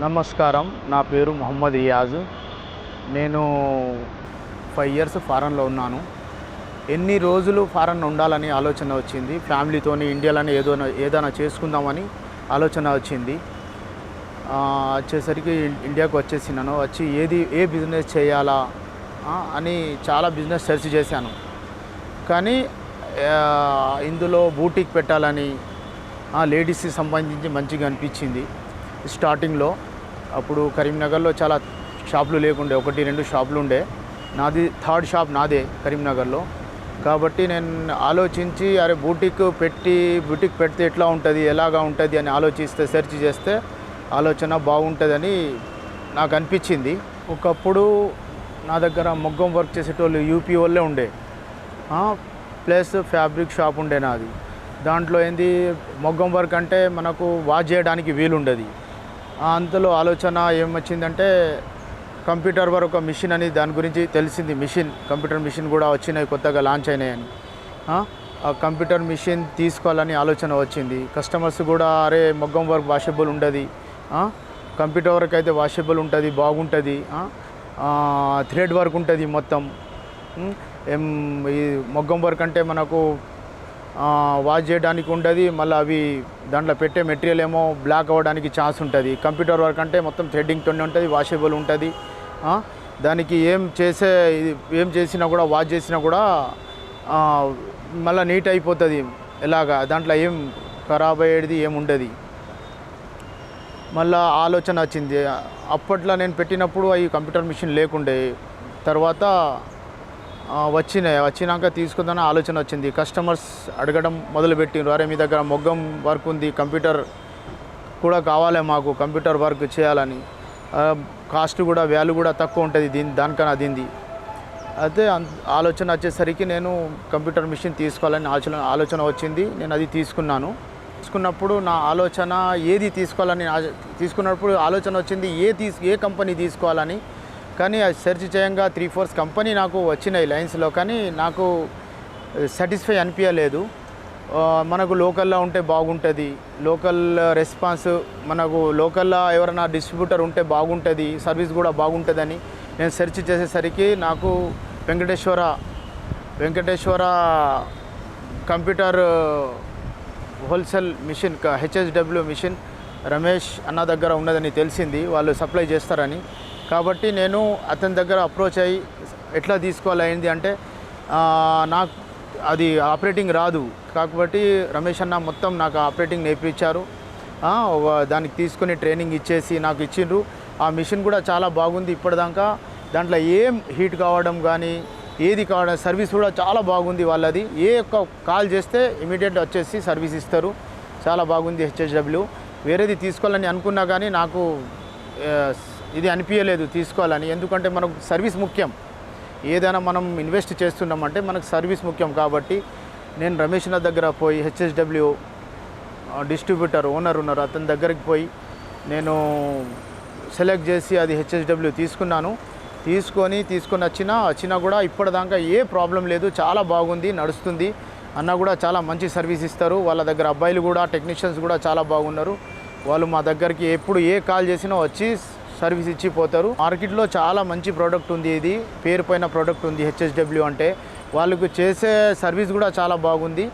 నమస్కారం. నా పేరు మొహమ్మద్ ఇయాజ్. నేను ఫైవ్ ఇయర్స్ ఫారెన్లో ఉన్నాను. ఎన్ని రోజులు ఫారెన్ ఉండాలని ఆలోచన వచ్చింది? ఫ్యామిలీతోని ఇండియాలోనే ఏదో ఏదైనా చేసుకుందామని ఆలోచన వచ్చింది. వచ్చేసరికి ఇండియాకు వచ్చేసినాను. వచ్చి ఏది ఏ బిజినెస్ చేయాలా అని చాలా బిజినెస్ సెర్చ్ చేశాను. కానీ ఇందులో బూటిక్ పెట్టాలని లేడీస్కి సంబంధించి మంచిగా అనిపించింది. స్టార్టింగ్లో అప్పుడు కరీంనగర్లో చాలా షాపులు లేకుండే ఒకటి రెండు షాపులు ఉండే. నాది థర్డ్ షాప్ నాదే కరీంనగర్లో. కాబట్టి నేను ఆలోచించి అరే బూటిక్ పెట్టి బూటిక్ పెడితే ఎట్లా ఉంటుంది ఎలాగా ఉంటుంది అని ఆలోచిస్తే సెర్చ్ చేస్తే ఆలోచన బాగుంటుందని నాకు అనిపించింది. ఒకప్పుడు నా దగ్గర మొగ్గం వర్క్ చేసేటోళ్ళు యూపీ వాళ్ళే ఉండే. ప్లస్ ఫ్యాబ్రిక్ షాప్ ఉండే నాది. దాంట్లో ఏంది మొగ్గం వర్క్ అంటే మనకు వాచ్ చేయడానికి వీలుండదు. అంతలో ఆలోచన ఏమొచ్చిందంటే కంప్యూటర్ వర్క్ ఒక మిషన్ అని దాని గురించి తెలిసింది. మిషన్ కంప్యూటర్ మిషన్ కూడా వచ్చినాయి కొత్తగా లాంచ్ అయినాయని. ఆ, ఆ కంప్యూటర్ మిషన్ తీసుకోవాలని ఆలోచన వచ్చింది. కస్టమర్స్ కూడా అరే మొగ్గం వర్క్ వాషబుల్ ఉండదు. కంప్యూటర్ వర్క్ అయితే వాషబుల్ ఉంటుంది బాగుంటుంది. థ్రెడ్ వర్క్ ఉంటుంది మొత్తం. ఏం ఈ మగ్గం వర్క్ అంటే మనకు వాష్ చేయడానికి ఉండదు మళ్ళీ అవి దాంట్లో పెట్టే మెటీరియల్ ఏమో బ్లాక్ అవ్వడానికి ఛాన్స్ ఉంటుంది. కంప్యూటర్ వర్క్ అంటే మొత్తం థ్రెడ్డింగ్తోనే ఉంటుంది వాషబుల్ ఉంటుంది. దానికి ఏం చేసే ఏం చేసినా కూడా వాష్ చేసినా కూడా మళ్ళీ నీట్ అయిపోతుంది. ఎలాగా? దాంట్లో ఏం ఖరాబ్ అయ్యేది ఏం ఉండదు. మళ్ళా ఆలోచన వచ్చింది. అప్పట్లో నేను పెట్టినప్పుడు అవి కంప్యూటర్ మిషన్ లేకుండే తర్వాత వచ్చినాయి. వచ్చినాక తీసుకుందాం ఆలోచన వచ్చింది. కస్టమర్స్ అడగడం మొదలుపెట్టిండ్రు. అరే మీ దగ్గర మొగ్గం వర్క్ ఉంది కంప్యూటర్ కూడా కావాలి మాకు కంప్యూటర్ వర్క్ చేయాలని. కాస్ట్ కూడా వాల్యూ కూడా తక్కువ ఉంటుంది దీని దానికన్నా దీనిది. అయితే ఆలోచన వచ్చేసరికి నేను కంప్యూటర్ మిషన్ తీసుకోవాలని ఆలోచన ఆలోచన వచ్చింది. నేను అది తీసుకున్నాను. తీసుకున్నప్పుడు నా ఆలోచన ఏది తీసుకోవాలని తీసుకున్నప్పుడు ఆలోచన వచ్చింది ఏ తీసు ఏ కంపెనీ తీసుకోవాలని కానీ అది సెర్చ్ చేయంగా త్రీ ఫోర్స్ కంపెనీ నాకు వచ్చినాయి లైన్స్లో కానీ నాకు సాటిస్ఫై అనిపించలేదు మనకు లోకల్లో ఉంటే బాగుంటుంది. లోకల్ రెస్పాన్స్ మనకు లోకల్లో ఎవరైనా డిస్ట్రిబ్యూటర్ ఉంటే బాగుంటుంది సర్వీస్ కూడా బాగుంటుందని నేను సెర్చ్ చేసేసరికి నాకు Venkateswara Venkateswara computer wholesale machine HSW machine Ramesh అన్న దగ్గర ఉన్నదని తెలిసింది. వాళ్ళు సప్లై చేస్తారని. కాబట్టి నేను అతని దగ్గర అప్రోచ్ అయ్యి ఎట్లా తీసుకోవాలైంది అంటే నాకు అది ఆపరేటింగ్ రాదు. కాబట్టి రమేష్ అన్న మొత్తం నాకు ఆపరేటింగ్ నేర్పించారు. దానికి తీసుకొని ట్రైనింగ్ ఇచ్చేసి నాకు ఇచ్చిండ్రు. ఆ మిషన్ కూడా చాలా బాగుంది ఇప్పటిదాకా. దాంట్లో ఏం హీట్ కావడం కానీ ఏది కావడం సర్వీస్ కూడా చాలా బాగుంది వాళ్ళది. ఏ ఒక్క కాల్ చేస్తే ఇమీడియట్ వచ్చేసి సర్వీస్ ఇస్తారు. చాలా బాగుంది హెచ్హెచ్డబ్ల్యూ వేరేది తీసుకోవాలని అనుకున్నా కానీ నాకు ఇది అనిపించలేదు తీసుకోవాలని. ఎందుకంటే మనకు సర్వీస్ ముఖ్యం. ఏదైనా మనం ఇన్వెస్ట్ చేస్తున్నామంటే మనకు సర్వీస్ ముఖ్యం కాబట్టి నేను రమేష్ నా దగ్గర పోయి హెచ్ఎస్డబ్ల్యూ డిస్ట్రిబ్యూటర్ ఓనర్ ఉన్నారు. అతని దగ్గరికి పోయి నేను సెలెక్ట్ చేసి అది హెచ్ఎస్డబ్ల్యూ తీసుకున్నాను. తీసుకొని తీసుకొని వచ్చినా వచ్చినా కూడా ఇప్పటిదాకా ఏ ప్రాబ్లం లేదు. చాలా బాగుంది నడుస్తుంది. అన్న కూడా చాలా మంచి సర్వీస్ ఇస్తారు. వాళ్ళ దగ్గర అబ్బాయిలు కూడా టెక్నీషియన్స్ కూడా చాలా బాగున్నారు. వాళ్ళు మా దగ్గరికి ఎప్పుడు ఏ కాల్ చేసినా వచ్చి సర్వీస్ ఇచ్చి పోతారు. మార్కెట్లో చాలా మంచి ప్రోడక్ట్ ఉంది ఇది. పేరు పైన ప్రోడక్ట్ ఉంది హెచ్ఎస్డబ్ల్యూ అంటే. వాళ్ళకు చేసే సర్వీస్ కూడా చాలా బాగుంది.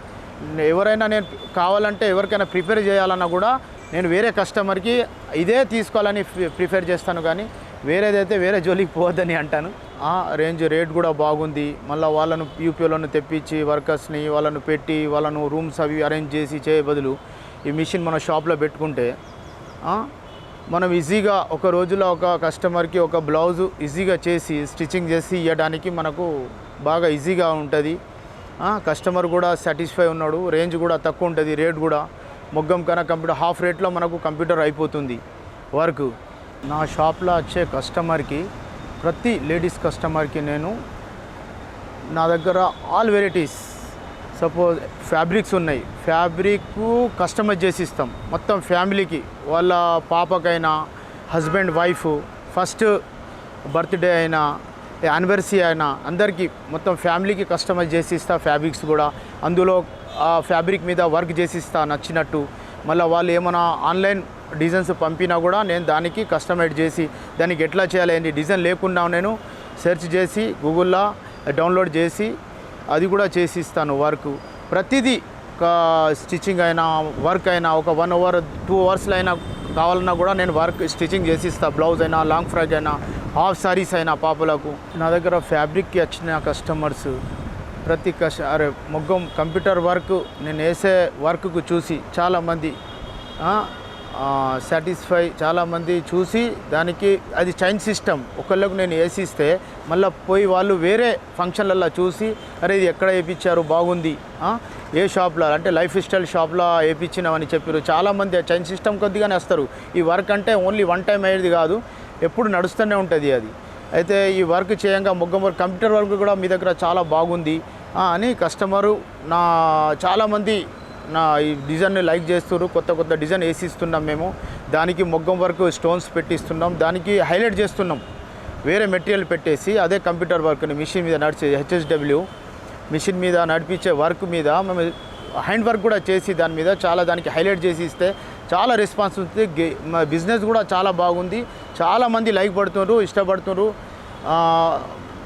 ఎవరైనా నేను కావాలంటే ఎవరికైనా ప్రిపేర్ చేయాలన్నా కూడా నేను వేరే కస్టమర్కి ఇదే తీసుకోవాలని ప్రిఫేర్ చేస్తాను కానీ వేరేదైతే వేరే జోలికి పోవద్దని అంటాను. ఆ రేంజ్ రేట్ కూడా బాగుంది. మళ్ళీ వాళ్ళను యూపీఓలను తెప్పించి వర్కర్స్ని వాళ్ళను పెట్టి వాళ్ళను రూమ్స్ అవి అరేంజ్ చేసి చేయ బదులు ఈ మిషన్ మన షాప్లో పెట్టుకుంటే మనం ఈజీగా ఒక రోజులో ఒక కస్టమర్కి ఒక బ్లౌజు ఈజీగా చేసి స్టిచ్చింగ్ చేసి ఇవ్వడానికి మనకు బాగా ఈజీగా ఉంటుంది. కస్టమర్ కూడా సాటిస్ఫై ఉన్నాడు. రేంజ్ కూడా తక్కువ ఉంటుంది రేట్ కూడా. మొగ్గం కన్నా కంప్యూటర్ హాఫ్ రేట్లో మనకు కంప్యూటర్ అయిపోతుంది వర్క్. నా షాప్లో వచ్చే కస్టమర్కి ప్రతి లేడీస్ కస్టమర్కి నేను నా దగ్గర ఆల్ వెరైటీస్ సపోజ్ ఫ్యాబ్రిక్స్ ఉన్నాయి. ఫ్యాబ్రిక్ కస్టమైజ్ చేసి ఇస్తాం. మొత్తం ఫ్యామిలీకి వాళ్ళ పాపకైనా హస్బెండ్ వైఫ్ ఫస్ట్ బర్త్డే అయినా యానివర్సరీ అయినా అందరికీ మొత్తం ఫ్యామిలీకి కస్టమైజ్ చేసి ఇస్తా ఫ్యాబ్రిక్స్ కూడా. అందులో ఆ ఫ్యాబ్రిక్ మీద వర్క్ చేసి ఇస్తా నచ్చినట్టు. మళ్ళీ వాళ్ళు ఏమైనా ఆన్లైన్ డిజైన్స్ పంపినా కూడా నేను దానికి కస్టమైజ్ చేసి దానికి ఎట్లా చేయాలి ఏంటి డిజైన్ లేకుండా నేను సెర్చ్ చేసి గూగుల్లో డౌన్లోడ్ చేసి అది కూడా చేసి ఇస్తాను వర్క్. ప్రతిదీ ఒక స్టిచ్చింగ్ అయినా వర్క్ అయినా ఒక వన్ అవర్ టూ అవర్స్లో అయినా కావాలన్నా కూడా నేను వర్క్ స్టిచ్చింగ్ చేసి ఇస్తాను బ్లౌజ్ అయినా లాంగ్ ఫ్రాక్ అయినా హాఫ్ సారీస్ అయినా పాపలకు. నా దగ్గర ఫ్యాబ్రిక్కి వచ్చిన కస్టమర్స్ ప్రతి కష్ట అరే మొగ్గం కంప్యూటర్ వర్క్ నేను వేసే వర్క్కు చూసి చాలామంది సాటిస్ఫై చాలామంది చూసి దానికి అది చైన్ సిస్టమ్ ఒకళ్ళకు నేను వేసిస్తే మళ్ళీ పోయి వాళ్ళు వేరే ఫంక్షన్లలో చూసి అరే ఇది ఎక్కడ వేయించారు బాగుంది. ఏ షాప్లో అంటే లైఫ్ స్టైల్ షాప్లో వేయించినామని చెప్పారు చాలామంది ఆ చైన్ సిస్టమ్ కొద్దిగానే వస్తారు ఈ వర్క్ అంటే ఓన్లీ వన్ టైం అయ్యేది కాదు. ఎప్పుడు నడుస్తూనే ఉంటుంది అది. అయితే ఈ వర్క్ చేయంగా మొగ్గం వర్క్ కంప్యూటర్ వర్క్ కూడా మీ దగ్గర చాలా బాగుంది. అని కస్టమరు నా చాలామంది నా ఈ డిజైన్ని లైక్ చేస్తున్నారు కొత్త కొత్త డిజైన్ వేసి ఇస్తున్నాం మేము. దానికి మొగ్గం వర్క్ స్టోన్స్ పెట్టిస్తున్నాం. దానికి హైలైట్ చేస్తున్నాం. వేరే మెటీరియల్ పెట్టేసి అదే కంప్యూటర్ వర్క్ని మిషన్ మీద నడిచే హెచ్ఎస్డబ్ల్యూ మిషన్ మీద నడిపించే వర్క్ మీద మేము హ్యాండ్ వర్క్ కూడా చేసి దాని మీద చాలా దానికి హైలైట్ చేసి ఇస్తే చాలా రెస్పాన్స్ ఉంది. గే- మా బిజినెస్ కూడా చాలా బాగుంది. చాలామంది లైక్ పడుతున్నారు ఇష్టపడుతున్నారు.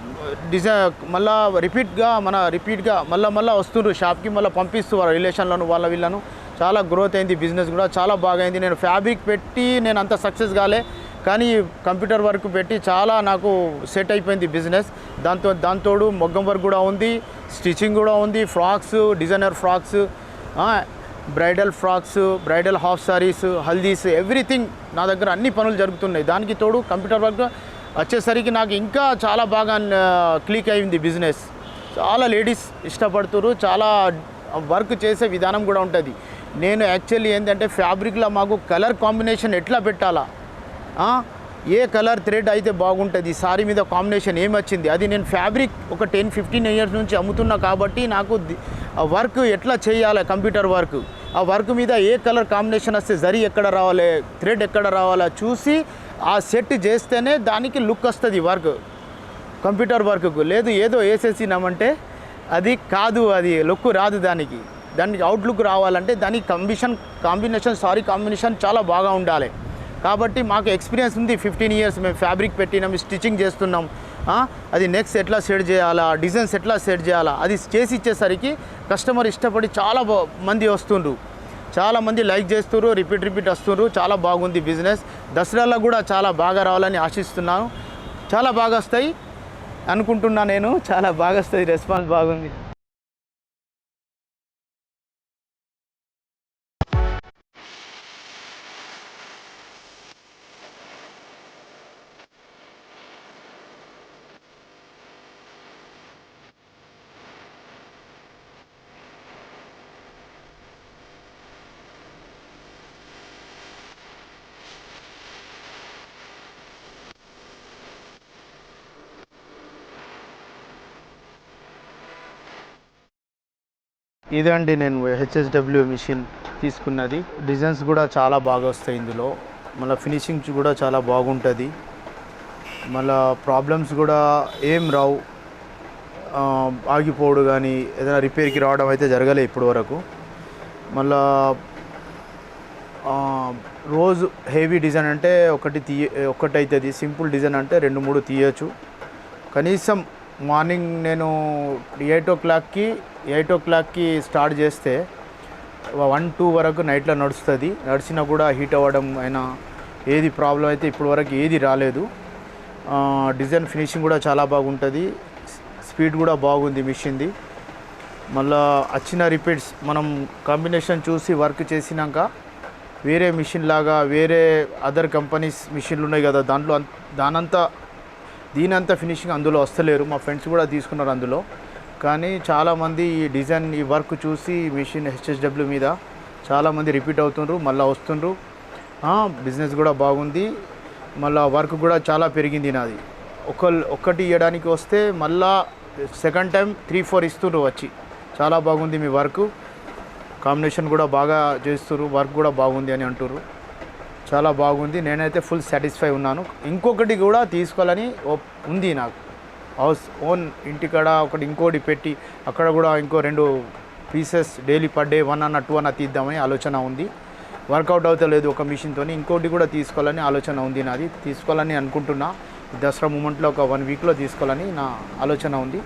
డిజై డిజైన్ మళ్ళా రిపీట్గా మన రిపీట్గా మళ్ళీ మళ్ళీ వస్తున్నారు షాప్కి మళ్ళీ పంపిస్తున్నారు రిలేషన్లను వాళ్ళ వీళ్ళను. చాలా గ్రోత్ అయింది బిజినెస్ కూడా. చాలా బాగా అయింది నేను ఫ్యాబ్రిక్ పెట్టి నేను అంత సక్సెస్ కాలే. కానీ కంప్యూటర్ వర్క్ పెట్టి చాలా నాకు సెట్ అయిపోయింది బిజినెస్ దాంతో దాంతోడు మొగ్గం వర్క్ కూడా ఉంది. స్టిచ్చింగ్ కూడా ఉంది. Frocks designer frocks bridal frocks bridal half saris haldis everything నా దగ్గర అన్ని పనులు జరుగుతున్నాయి. దానికి తోడు కంప్యూటర్ వర్క్ వచ్చేసరికి నాకు ఇంకా చాలా బాగా క్లిక్ అయింది బిజినెస్ చాలా లేడీస్ ఇష్టపడుతున్నారు చాలా వర్క్ చేసే విధానం కూడా ఉంటుంది. నేను యాక్చువల్లీ ఏంటంటే ఫ్యాబ్రిక్లో మాకు కలర్ కాంబినేషన్ ఎట్లా పెట్టాలా? ఏ కలర్ థ్రెడ్ అయితే బాగుంటుంది? సారీ మీద కాంబినేషన్ ఏమి వచ్చింది? అది నేను ఫ్యాబ్రిక్ ఒక టెన్ ఫిఫ్టీన్ ఇయర్స్ నుంచి అమ్ముతున్నా కాబట్టి నాకు వర్క్ ఎట్లా చేయాలి కంప్యూటర్ వర్క్ ఆ వర్క్ మీద ఏ కలర్ కాంబినేషన్ వస్తే జరి ఎక్కడ రావాలి? థ్రెడ్ ఎక్కడ రావాలా? చూసి ఆ సెట్ చేస్తేనే దానికి లుక్ వస్తుంది వర్క్. కంప్యూటర్ వర్క్కు. లేదు ఏదో వేసేసినామంటే అది కాదు అది లుక్ రాదు దానికి. దానికి అవుట్లుక్ రావాలంటే దానికి కంబిషన్ కాంబినేషన్ సారీ కాంబినేషన్ చాలా బాగా ఉండాలి. కాబట్టి మాకు ఎక్స్పీరియన్స్ ఉంది ఫిఫ్టీన్ ఇయర్స్ మేము ఫ్యాబ్రిక్ పెట్టినాం స్టిచ్చింగ్ చేస్తున్నాం. అది నెక్స్ట్ ఎట్లా సెట్ చేయాలా డిజైన్స్ ఎట్లా సెట్ చేయాలా అది చేసి ఇచ్చేసరికి కస్టమర్ ఇష్టపడి చాలా మంది వస్తుండ్రు. చాలా మంది లైక్ చేస్తున్నారు రిపీట్ రిపీట్ వస్తున్నారు చాలా బాగుంది బిజినెస్. దసరాలో కూడా చాలా బాగా రావాలని ఆశిస్తున్నాను. చాలా బాగా వస్తాయి అనుకుంటున్నా నేను. చాలా బాగా వస్తుంది రెస్పాన్స్ బాగుంది. ఇదండి నేను హెచ్ఎస్డబ్ల్యూ మిషన్ తీసుకున్నది. డిజైన్స్ కూడా చాలా బాగా వస్తాయి ఇందులో. మళ్ళీ ఫినిషింగ్ కూడా చాలా బాగుంటుంది. మళ్ళీ ప్రాబ్లమ్స్ కూడా ఏం రావు. ఆ, ఆగిపోవడు కానీ ఏదైనా రిపేర్కి రావడం అయితే జరగలే ఇప్పటి వరకు. మళ్ళా రోజు హెవీ డిజైన్ అంటే ఒకటి తీయ ఒకటి అవుతుంది సింపుల్ డిజైన్ అంటే రెండు మూడు తీయచ్చు. కనీసం మార్నింగ్ నేను ఎయిట్ ఓ క్లాక్కి ఎయిట్ ఓ క్లాక్కి స్టార్ట్ చేస్తే వన్ టూ వరకు నైట్లో నడుస్తుంది. నడిచినా కూడా హీట్ అవ్వడం అయినా ఏది ప్రాబ్లం అయితే ఇప్పటి వరకు ఏది రాలేదు. డిజైన్ ఫినిషింగ్ కూడా చాలా బాగుంటుంది. స్పీడ్ కూడా బాగుంది మిషన్ది. మళ్ళా వచ్చిన రిపీట్స్ మనం కాంబినేషన్ చూసి వర్క్ చేసినాక వేరే మిషన్ లాగా వేరే అదర్ కంపెనీస్ మిషన్లు ఉన్నాయి కదా దాంట్లో అంత- దీని దీనంతా ఫినిషింగ్ అందులో వస్తలేరు. మా ఫ్రెండ్స్ కూడా తీసుకున్నారు అందులో. కానీ చాలామంది ఈ డిజైన్ ఈ వర్క్ చూసి మిషన్ హెచ్ఎస్డబ్ల్యూ మీద చాలామంది రిపీట్ అవుతుండ్రు మళ్ళీ వస్తుండ్రు. బిజినెస్ కూడా బాగుంది. మళ్ళీ వర్క్ కూడా చాలా పెరిగింది నాది. ఒక ఒక్కటి ఇవ్వడానికి వస్తే మళ్ళా సెకండ్ టైం త్రీ ఫోర్ ఇస్తుండ్రు వచ్చి. చాలా బాగుంది మీ వర్క్ కాంబినేషన్ కూడా బాగా చేస్తున్నారు వర్క్ కూడా బాగుంది అని అంటుర్రు చాలా బాగుంది. నేనైతే ఫుల్ సాటిస్ఫై ఉన్నాను. ఇంకొకటి కూడా తీసుకోవాలని ఓ- ఉంది నాకు. హౌస్ ఓన్ ఇంటికాడ ఒకటి ఇంకోటి పెట్టి అక్కడ కూడా ఇంకో రెండు pieces daily per day one అన్న టూ అన్న తీద్దామని ఆలోచన ఉంది. వర్కౌట్ అవుతలేదు ఒక మిషన్తో ఇంకోటి కూడా తీసుకోవాలని ఆలోచన ఉంది నాది. తీసుకోవాలని అనుకుంటున్నా. దసరా మూమెంట్లో ఒక వన్ వీక్లో తీసుకోవాలని నా ఆలోచన ఉంది.